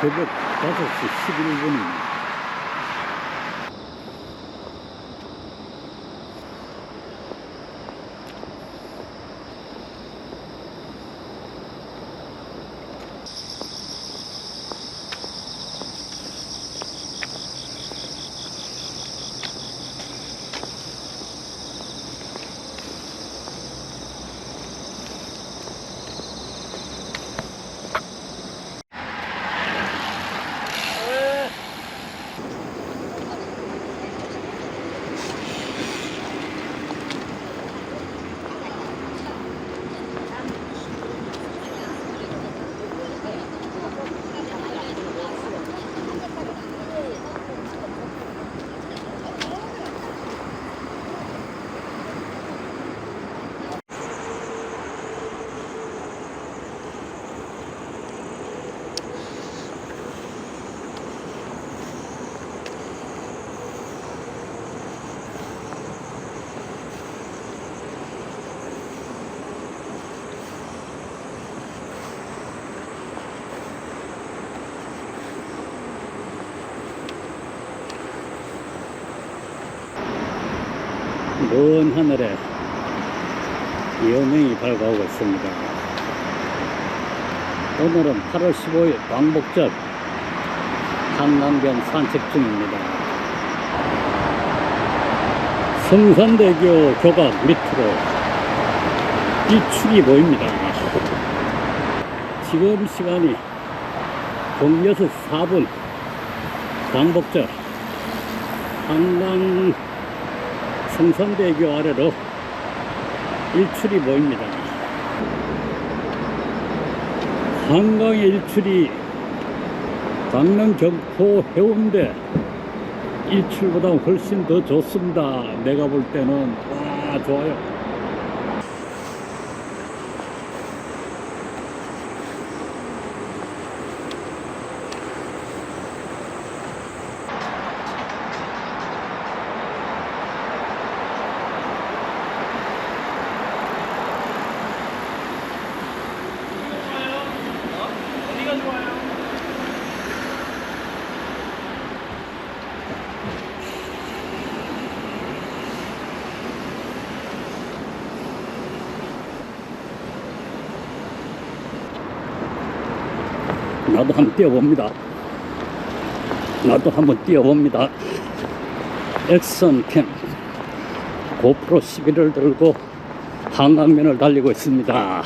새벽 5시 11분입니다. 먼 하늘에 여명이 밝아오고 있습니다. 오늘은 8월 15일 광복절 한강변 산책 중입니다. 성산대교 교각 밑으로 이 축이 보입니다. 지금 시간이 동 6시 4분 광복절 한강 성산대교 아래로 일출이 보입니다. 한강의 일출이 강릉 경포 해운대 일출보다 훨씬 더 좋습니다. 내가 볼 때는 와 좋아요. 나도 한번 뛰어봅니다. 나도 한번 뛰어봅니다. 엑선 캠 고프로 11을 들고 한강면을 달리고 있습니다.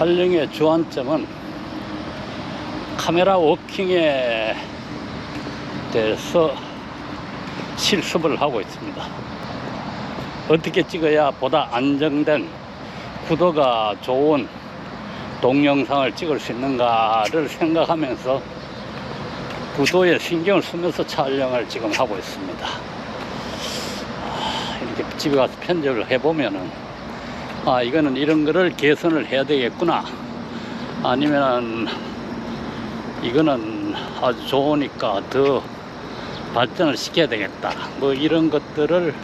촬영의 주안점은 카메라 워킹에 대해서 실습을 하고 있습니다. 어떻게 찍어야 보다 안정된 구도가 좋은 동영상을 찍을 수 있는가를 생각하면서 구도에 신경을 쓰면서 촬영을 지금 하고 있습니다. 아, 이렇게 집에 가서 편집을 해보면은 아 이거는 이런 거를 개선을 해야 되겠구나. 아니면은 이거는 아주 좋으니까 더 발전을 시켜야 되겠다. 뭐 이런 것들을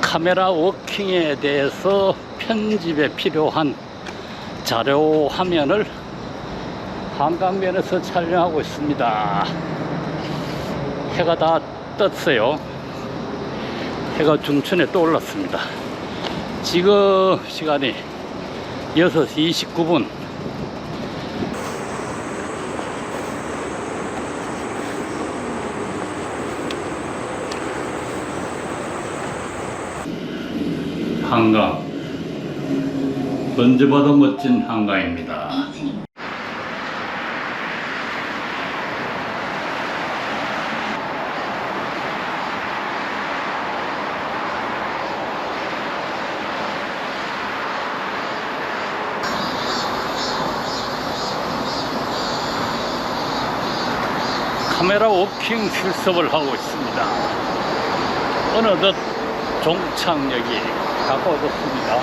카메라 워킹에 대해서 편집에 필요한 자료 화면을 한강변에서 촬영하고 있습니다. 해가 다 떴어요. 해가 중천에 떠올랐습니다 지금 시간이 6시 29분. 한강. 봐도 멋진 한강입니다 카메라 워킹 실습을 하고 있습니다. 어느덧 종착역이 가까워졌습니다.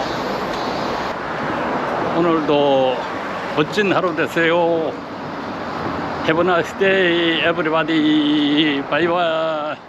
오늘도 멋진 하루 되세요. Have a nice day, everybody. Bye bye.